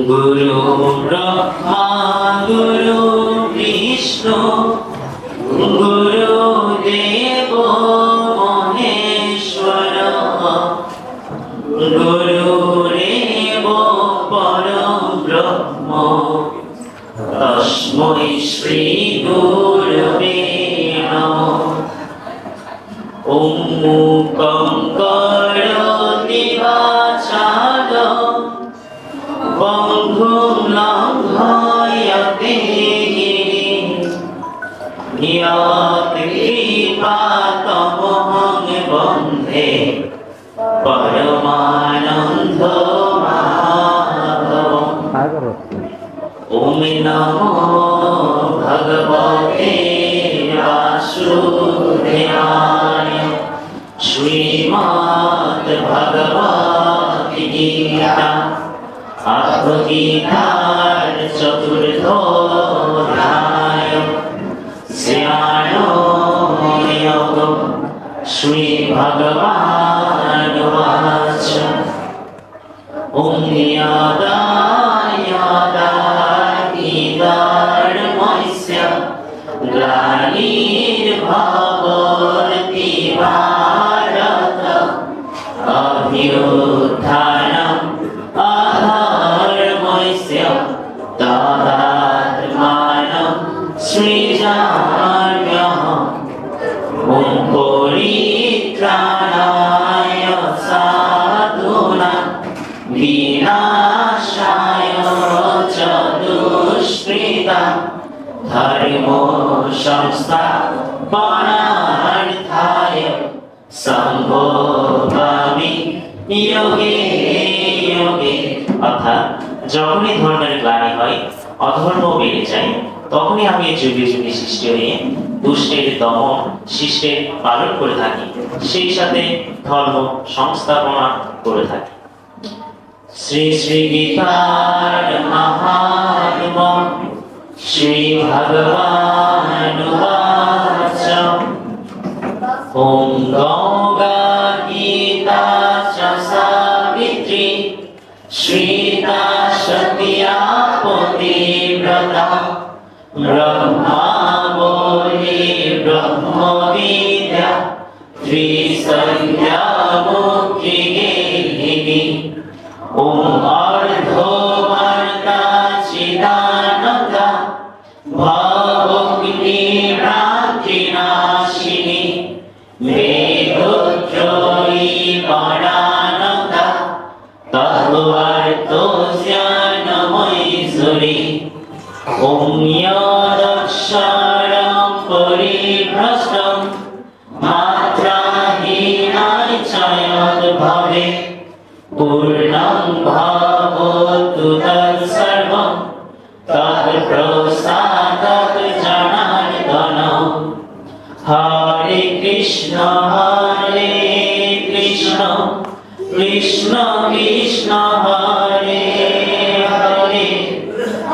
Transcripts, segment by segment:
গুরু ব্রহ্মা গুরু বিষ্ণু গুরু দেব মহেশ্বর গুরুরেব পরম ব্রহ্ম তস্मै শ্রী গুরবে ॐ মধ্যে পরমানন্দ মাধব ওমি নম ভগবতে বাসুদেবায় শ্রীমদ্ ভগবদ্গীতা অথ Gita Only Yada Yada Idar Moisya Granir Bhagavati Bharata Abhyuthanam Ahar Moisya Tadatmanam Srijanyam Om Poritrayam শিক্ষা ধর্ম সংস্থা পরার্থায় সম্ভবামি যোগে যোগে অর্থাৎ যখনই ধর্মের গ্লানি হয় অধর্ম বেড়ে যায়, তখনই আমি যুগে যুগে সৃষ্টি হয়ে দুষ্টের দমন, শিষ্টের পালন করে থাকি। সেই সাথে ধর্ম সংস্থাপনা করে থাকি। শ্রী শ্রী গীতার মহাত্ম শ্রী ভগবান ওম গঙ্গা গীতা সাবিত্রী সতিয়া পতিব্রতা ব্রহ্মা তহ্বার্ত জ্ঞানমৈশুরী ওম যদক্ষরম পরিভ্রষ্টম। মাত্রাহীনায় চ যদ্ভবে পূর্ণং ভবতু তৎসর্বং তৎপ্রসাদৎ জনার্দন হরে কৃষ্ণ হরে কৃষ্ণ। কৃষ্ণ কৃষ্ণ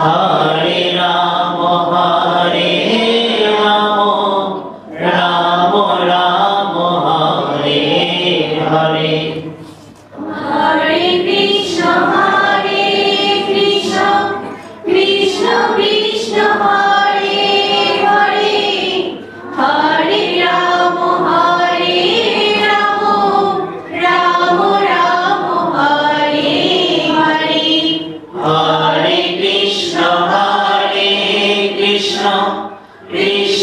হরে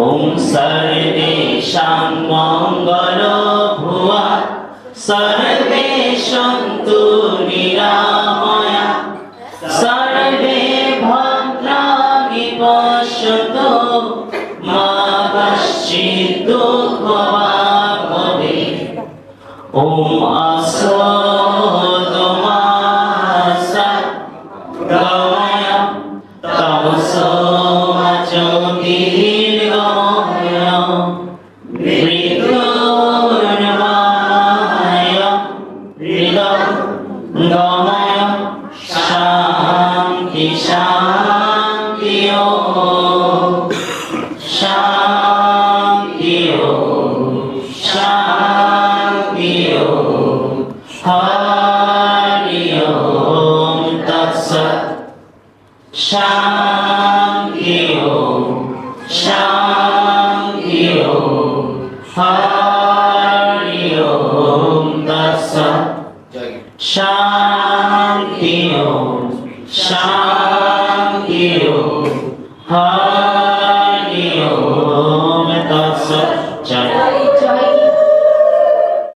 ওম সর্বেশাং মঙ্গল ভুয়া? সর্বে সন্তু নিরাময়া সর্বে ভদ্রাণি পশ্যতু মা কশ্চিৎ দুঃখভাগ্ ভবেৎ ওম আসো হরি ওম তৎসৎ শান্তি ওম শান্তি ওম হরি